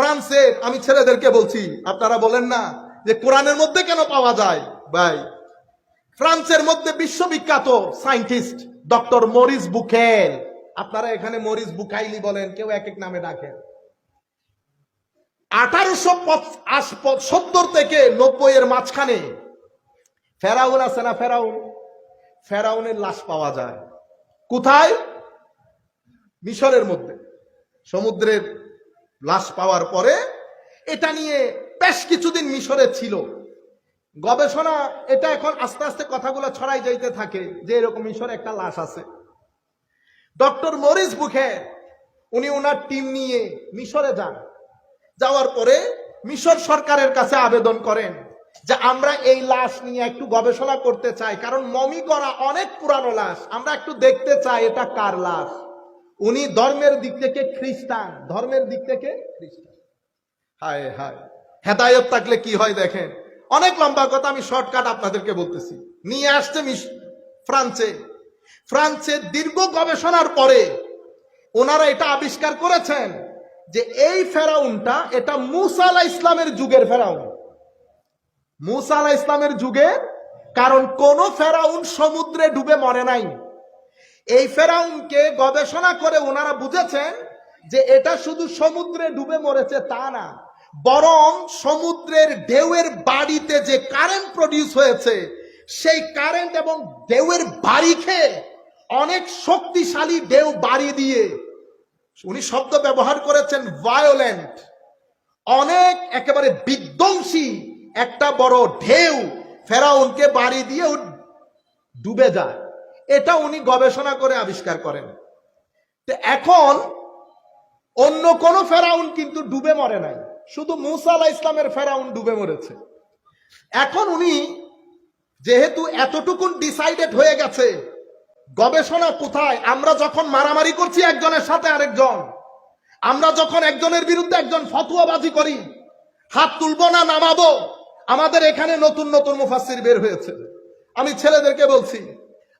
ফ্রান্সের আমি ছেলেদেরকে বলছি, আপনারা বলেন না যে কোরআনের মধ্যে কেন পাওয়া যায়? ভাই, ফ্রান্সের মধ্যে বিশ্ববিখ্যাত সায়েন্টিস্ট ডক্টর মরিস বুকেল আপনারা এখানে মরিস বুকাইলি বলেন, কেউ এক এক নামে ডাকেন। আঠারোশো সত্তর থেকে নব্বই এর মাঝখানে ফেরাউন আছে না ফেরাউন? ফেরাউনের লাশ পাওয়া যায়। কোথায়? মিশরের মধ্যে। সমুদ্রের লাশ পাওয়ার পরে এটা নিয়ে বেশ কিছুদিন মিশরে ছিল। গবেষণা এটা এখন আস্তে আস্তে কথাগুলো ছড়াই যাইতে থাকে যে এরকম মিশরে একটা লাশ আছে। ডক্টর মরিস বুখে, উনি ওনার টিম নিয়ে মিশরে যান। যাওয়ার পরে মিশর সরকারের কাছে আবেদন করেন যে আমরা এই লাশ নিয়ে একটু গবেষণা করতে চাই, কারণ মমি করা অনেক পুরানো লাশ, আমরা একটু দেখতে চাই এটা কার লাশ। উনি ধর্মের দিক থেকে খ্রিস্টান। ধর্মের দিক থেকে খ্রিস্টান। হায় হায়। হেদায়ত থাকলে কি হয় দেখেন? অনেক লম্বা কথা, আমি শর্টকাট আপনাদেরকে বলতেছি। নিয়ে আসছে ফ্রান্সে। ফ্রান্সে দীর্ঘ গবেষণার পরে ওনারা এটা আবিষ্কার করেছেন যে এই ফেরাউনটা এটা মুসা আলাহ ইসলামের যুগের ফেরাউন। মুসা আলাহ ইসলামের যুগের কারণ কোন ফেরাউন সমুদ্রে ডুবে মরে নাই। এই ফেরাউনকে গবেষণা করে ওনারা বুঝেছেন যে এটা শুধু সমুদ্রে ডুবে মরেছে তা না, বরং সমুদ্রের ঢেউয়ের বাড়িতে যে কারেন্ট প্রডিউস হয়েছে, সেই কারেন্ট এবং ঢেউয়ের বাড়ি খেয়ে অনেক শক্তিশালী ঢেউ বাড়ি দিয়ে উনি শব্দ ব্যবহার করেছেন ভায়োলেন্ট অনেক একেবারে বিধ্বংসী একটা বড় ঢেউ ফেরাউনকে বাড়ি দিয়ে ডুবে যায়। এটা উনি গবেষণা করে আবিষ্কার করেন। তো এখন অন্য কোন ফেরাউন কিন্তু ডুবে মরে নাই। শুধু মুসা আলাহ ইসলামের ফেরাউন ডুবে মরেছে। এখন উনি যেহেতু এতটুকুন ডিসাইডেড হয়ে গেছে, গবেষণা কোথায়? আমরা যখন মারামারি করছি একজনের সাথে আরেকজন, আমরা যখন একজনের বিরুদ্ধে একজন ফতুয়াবাজি করি, হাত তুলবো না, নামাবো, আমাদের এখানে নতুন নতুন মুফাসির বের হয়েছে। আমি ছেলেদেরকে বলছি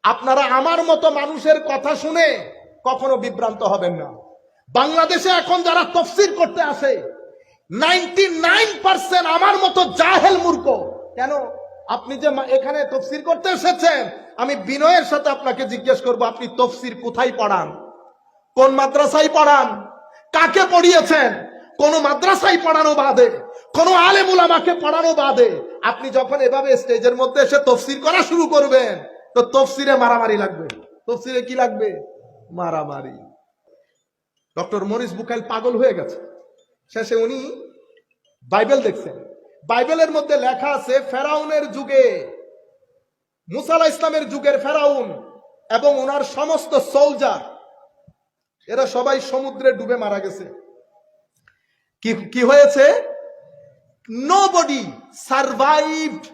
আপনারা আমার মতো মানুষের কথা শুনে কখনো বিভ্রান্ত হবেন না। বাংলাদেশে এখন যারা তফসির করতে আসে নাইনটি নাইন পার্সেন্ট আমার মতো জাহেল মূর্খ। কেন? আপনি যে এখানে তফসির করতে এসেছেন, আমি বিনয়ের সাথে আপনাকে জিজ্ঞেস করব, আপনি তফসির কোথায় পড়ান? কোন মাদ্রাসায় পড়ান? কাকে পড়িয়েছেন? কোন মাদ্রাসায় পড়ানো বাদে। কোন আলেমুল আমাকে পড়ানো বাদে। আপনি যখন এভাবে স্টেজের মধ্যে এসে তফসির করা শুরু করবেন তো তফসিরে মারামারি লাগবে। তফসিরে কি লাগবে? মারামারি। ডক্টর মরিস বুকাইল পাগল হয়ে গেছে। শেষে উনি বাইবেল দেখছেন। বাইবেলের মধ্যে লেখা আছে, ফেরাউনের যুগে মুসালা ইসলামের যুগের ফেরাউন এবং ওনার সমস্ত সোলজার এরা সবাই সমুদ্রে ডুবে মারা গেছে। কি কি হয়েছে? নোবডি সার্ভাইভড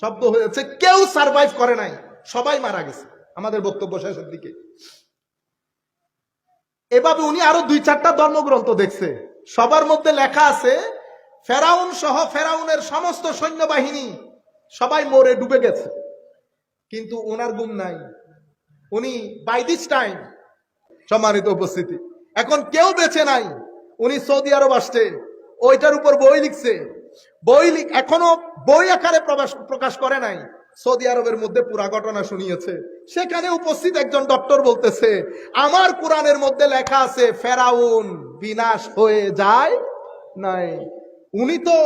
শব্দ হয়েছে, কেউ সার্ভাইভ করে নাই। সবাই মারা গেছে। আমাদের বক্তব্য শেষের দিকে। এভাবে উনি আরও দুই চারটা ধর্মগ্রন্থ দেখছে। সবার মধ্যে লেখা আছে, ফেরাউন সহ ফেরাউনের সমস্ত সৈন্যবাহিনী সবাই মরে ডুবে গেছে। কিন্তু ওনার গুম নাই। উনি বাই দিস টাইম সম্মানিত উপস্থিতি। এখন কেউ বেঁচে নাই। উনি সৌদি আরব আসছে। ওইটার উপর বই লিখছে। বই এখনও বই আকারে প্রকাশ করে নাই। সৌদি আরবের মধ্যে পুরা ঘটনা শুনিয়েছে। সেখানে উপস্থিত একজন ডক্টর বলতেছে, আমার কোরআনের মধ্যে লেখা আছে, ফেরাউন বিনাশ হয়ে যায় নাই। উনি তো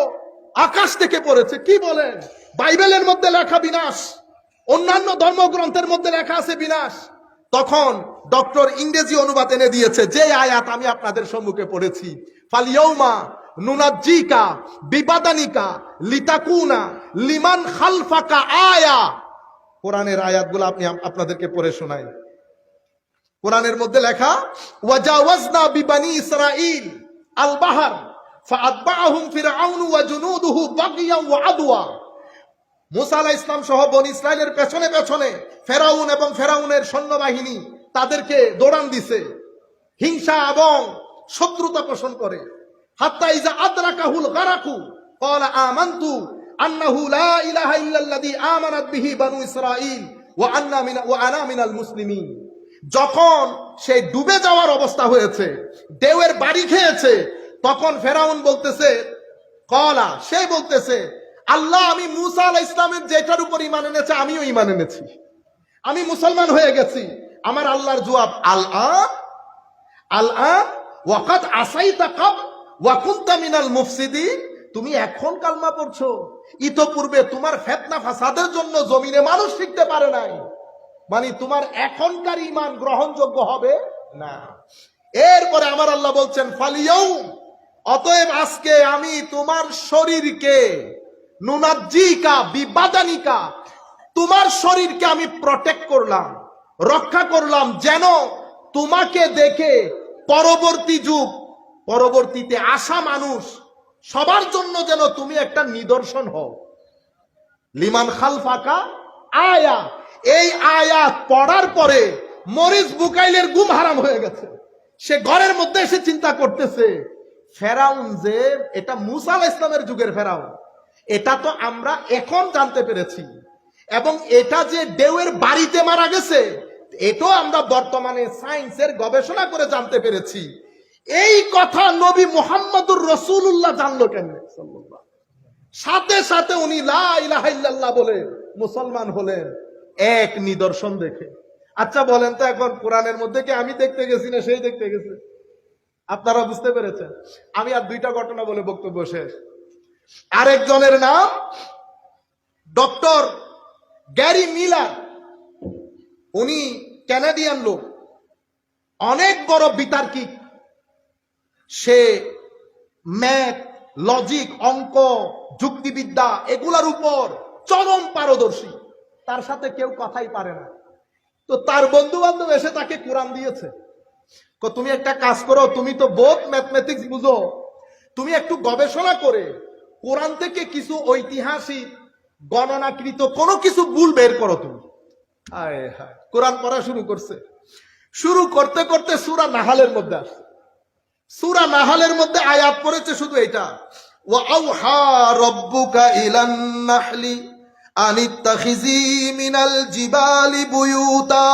আকাশ থেকে পড়েছে, কি বলেন? বাইবেলের মধ্যে লেখা বিনাশ, অন্যান্য ধর্মগ্রন্থের মধ্যে লেখা আছে বিনাশ। তখন ডক্টর ইংরেজি অনুবাদ এনে দিয়েছে, যে আয়াত আমি আপনাদের সম্মুখে পড়েছি ফালিয়ৌমা নুনাজ্জিকা, বিবাদানিকা, লিতাকুনা, লিমান খালফাকা আয়া। কোরআনের আয়াতগুলো আপনি আপনাদেরকে পড়ে শোনাই। কোরআনের মধ্যে লেখা, ওয়াজাওয়াজনা বিবানি ইসরাইল আল বাহার ফাআতবাআহুম ফিরআউন ওয়া জুনুদুহু বাগিয়ান ওয়া আদওয়া। মুসা আলাহ ইসলাম সহ বন ইসরায়েলের পেছনে পেছনে ফেরাউন এবং ফেরাউনের সৈন্যবাহিনী তাদেরকে দৌড়ান দিছে। হিংসা এবং শত্রুতা পোষণ করে। হাত্তা ইজা আদরাকাহুল গারাকু, ক্বালা আমানতু আন্নাহু লা ইলাহা ইল্লাল্লাযী আমানাত বিহি বানু ইসরাঈল ওয়া আন্না মিন ওয়া আনা মিনাল মুসলিমিন। যখন সে ডুবে যাওয়ার অবস্থা হয়েছে, দেওয়ের বাড়ি খেয়েছে, তখন ফেরাউন বলতেছে কলা সে বলতেছে, আল্লাহ, আমি মুসা আল ইসলামের যেটার উপর ইমান এনেছে, আমিও ইমান এনেছি। আমি মুসলমান হয়ে গেছি। আমার আল্লাহর জুয়াব আল আল আসাইতা কাব ওয়াকুন্তা মিনাল মুফসিদিন, তুমি এখন কালমা পড়ছো। ইতোপূর্বে তোমার ফেতনা ফাসাদের জন্য জমিনে মানুষ শিখতে পারে নাই। মানে তোমার এখনকার ইমান গ্রহণযোগ্য হবে না। এরপরে আমার আল্লাহ বলছেন ফালিয়াউ অতএব আজকে আমি তোমার শরীরকে, নুনাজ্জিকা, বিবাদানিকা, তোমার শরীরকে আমি প্রটেক্ট করলাম, রক্ষা করলাম, যেন তোমাকে দেখে পরবর্তী যুগ পরবর্তীতে আসা মানুষ, সবার জন্য যেন তুমি একটা নিদর্শন হও। লিমান খালফাকা আয়া। এই আয়াত পড়ার পরে মরিস বুকাইলের গুম হারাম হয়ে গেছে। সে ঘরের মধ্যে এসে চিন্তা করতেছে, ফেরাউন যে, এটা মুসাল ইসলামের যুগের ফেরাউন। এটা তো আমরা এখন জানতে পেরেছি। এবং এটা যে ডেউয়ের বাড়িতে মারা গেছে, এটাও আমরা বর্তমানে সায়েন্সের গবেষণা করে জানতে পেরেছি। এই কথা নবী মোহাম্মদুর রসুল্লাহ জানলো কেন? সাথে সাথে উনি লা ইলাহা ইল্লাল্লাহ বলে মুসলমান হলেন। এক নিদর্শন দেখে। আচ্ছা বলেন তো এখন কোরআনের মধ্যে কি আমি দেখতে গেছি না সেই দেখতে গেছে? আপনারা বুঝতে পেরেছেন? আমি আর দুইটা ঘটনা বলে বক্তব্য শেষ। আরেকজনের নাম ডক্টর গ্যারি মিলার। উনি ক্যানাডিয়ান লোক। অনেক বড় বিতার্কিক। সে ম্যাথ, লজিক, অঙ্ক, যুক্তিবিদ্যা এগুলার উপর চরম পারদর্শী। তার সাথে কেউ কথাই পারে না। তো তার বন্ধু বান্ধব এসে তাকে কোরআন দিয়েছে। তুমি একটা কাজ করো, তুমি তো বোধ ম্যাথমেটিক্স বুঝো। তুমি একটু গবেষণা করে কোরআন থেকে কিছু ঐতিহাসিক, গণনাকৃত কোনো কিছু ভুল বের করো তুমি। হায় হায়, কোরআন পড়া শুরু করছে। শুরু করতে করতে সুরা নাহালের মধ্যে আসছে। সুরা নাহালের মধ্যে আয়াত পড়েছে শুধু এটা। ও আউহা রব্বুকা ইলান নাহলি মিনাল জিবালি বুয়ুতা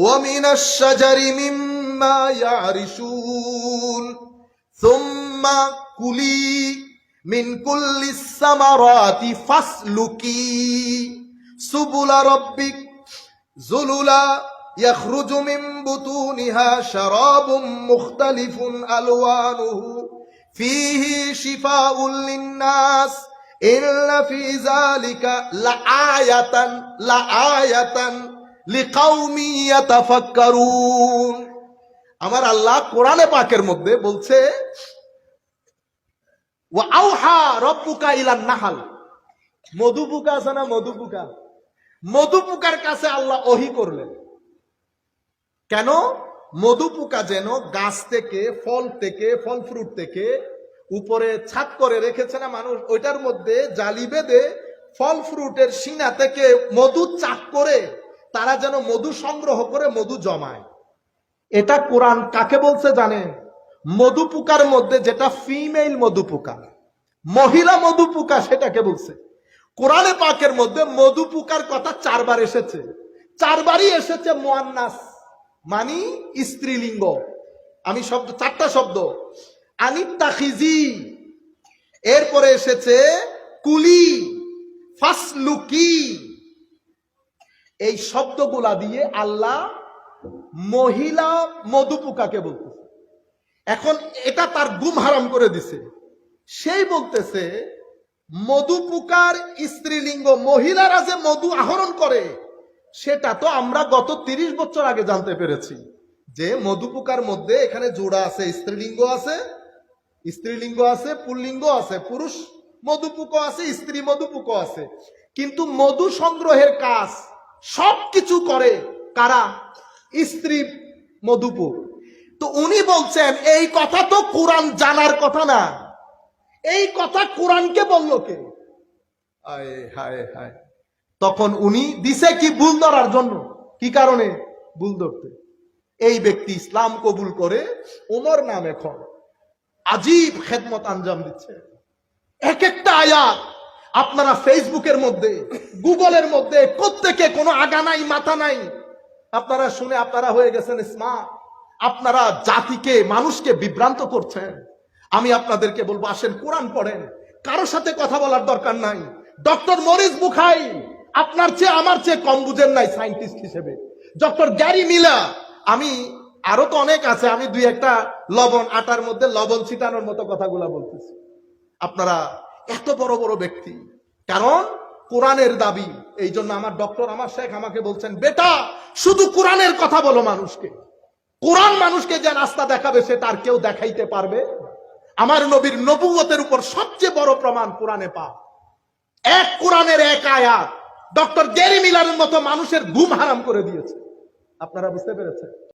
ওয়া মিনাশ শাজারি মিম্মা ইয়ারিশুন। সুম্মা কুলি মিন কুল্লি সামারাতি ফাসলুকি। সুবুলা রব্বিক জুলুলা يخرج من بطونها شراب مختلف ألوانه فيه شفاء للناس إن في ذلك لآية لآية لقوم يتفكرون আমার আল্লাহ কোরআনে পাকের মধ্যে বলছে ও আউহা রব্বুকা ইলান নাহাল মধু পোকা আছে না মধু পোকা মধু পোকার কাছে আল্লাহ ওহি করলেন কেন? মধু পোকা যেন গাছ থেকে, ফল থেকে, ফল ফ্রুট থেকে উপরে ছাদ করে রেখেছে না মানুষ? ওইটার মধ্যে জালি বেঁধে ফল ফ্রুটের সিনা থেকে মধু চাক করে তারা যেন মধু সংগ্রহ করে মধু জমায়। এটা কোরআন কাকে বলছে জানেন? মধু পোকার মধ্যে যেটা ফিমেল মধু পোকা মহিলা মধু পোকা সেটাকে বলছে। কোরআনে পাকের মধ্যে মধু পোকার কথা চারবার এসেছে। চারবারই এসেছে মোয়ান্নাস। মানি স্ত্রীলিঙ্গ। আমি শব্দ, চারটা শব্দ। আনিত্তাখিজি। এরপরে এসেছে কুলি, ফাসলুকি। এই শব্দগুলা দিয়ে আল্লাহ মহিলা মধু পোকাকে বলতেছে। এখন এটা তার গুম হারাম করে দিছে। সেই বলতেছে মধু পোকার স্ত্রীলিঙ্গ মহিলারা যে মধু আহরণ করে সেটা তো আমরা গত তিরিশ বছর আগে জানতে পেরেছি যে মধু পোকার মধ্যে এখানে জোড়া আছে, স্ত্রীলিঙ্গ আছে স্ত্রীলিঙ্গ আছে, পুল্লিঙ্গ আছে, পুরুষ মধুপুক আছে, স্ত্রী মধুপুক আছে। কিন্তু মধু সংগ্রহের কাজ সব কিছু করে কারা? স্ত্রী মধুপুক। তো উনি বলছেন, এই কথা তো কোরআন জানার কথা না। এই কথা কোরআনকে বলল কে? হায় হায়। তখন উনি দিছে কি ভুল ধরার জন্য? কি কারণে? ভুল ধরতে। এই ব্যক্তি ইসলাম কবুল করে ওমর নাম এখন আজীব খেদমত আঞ্জাম দিচ্ছে। এক একটা আয়াত আপনারা ফেসবুকের মধ্যে, গুগলের মধ্যে, প্রত্যেকে কোনো আগা নাই, মাথা নাই। আপনারা শুনে আপনারা হয়ে গেছেন স্মার্ট আপনারা জাতিকে, মানুষকে বিভ্রান্ত করছেন। আমি আপনাদেরকে বলব, আসেন কোরআন পড়েন। কারোর সাথে কথা বলার দরকার নাই। ডক্টর মরিস বুখাই আপনার চেয়ে, আমার চেয়ে কম বুঝেন নাই সাইন্টিস্ট হিসেবে। ডক্টর গ্যারি মিলা আমি, আরও তো অনেক আছে, আমি দুই একটা লবণ, আটার মধ্যে লবণ ছিটানোর মতো কথাগুলা বলতেছি। আপনারা এত বড় বড় ব্যক্তি। কারণ, কোরআনের দাবি, এই জন্য আমার ডক্টর আমার শেখ আমাকে বলছেন, বেটা, শুধু কোরআনের কথা বলো মানুষকে। কোরআন মানুষকে যে রাস্তা দেখাবে, সে তার কেউ দেখাইতে পারবে আমার নবীর নবুয়তের উপর সবচেয়ে বড় প্রমাণ কোরআনে পা এক কোরআনের এক আয়াত। ডক্টর গ্যারি মিলারের মতো মানুষের ঘুম হারাম করে দিয়েছে। আপনারা বুঝতে পেরেছেন?